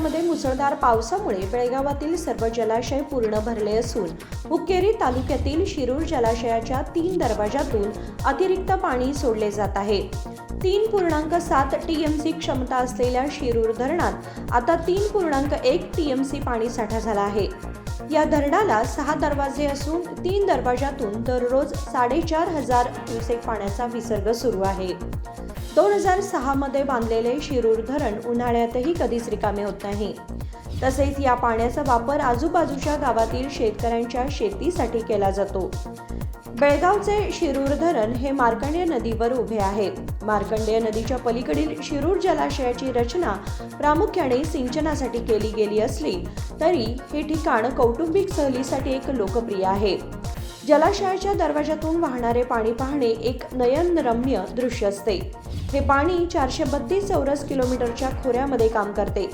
मध्ये मुसळधार पावसामुळे बेळगावातील सर्व जलाशय पूर्ण भरले असून हुक्केरी तालुक्यातील शिरूर जलाशयाच्या तीन दरवाजातून अतिरिक्त पाणी सोडले जात आहे. तीन पूर्णांक सात टीएमसी क्षमता असलेल्या शिरूर धरणात आता तीन पूर्णांक एक टीएमसी पाणीसाठा झाला आहे. या धरणाला सहा दरवाजे असून तीन दरवाजातून दररोज साडेचार हजार क्युसेक पाण्याचा विसर्ग सुरू आहे. दोन हजार सहामध्ये बांधलेले शिरूर धरण उन्हाळ्यातही कधीच रिकामे होत नाही. तसेच या पाण्याचा वापर आजूबाजूच्या गावातील शेतकऱ्यांच्या शेतीसाठी केला जातो. बेळगावचे शिरूर धरण हे मार्कंडेय नदीवर उभे आहे. मार्कंडेय नदीच्या पलीकडील शिरूर जलाशयाची रचना प्रामुख्याने सिंचनासाठी केली गेली असली तरी हे ठिकाण कौटुंबिक सहलीसाठी एक लोकप्रिय आहे. जलाशयाच्या दरवाजातून वाहणारे पाणी पाहणे एक नयनरम्य दृश्य असते. हे पाणी चारशे बत्तीस चौरस किलोमीटरच्या खोऱ्यामध्ये काम करते.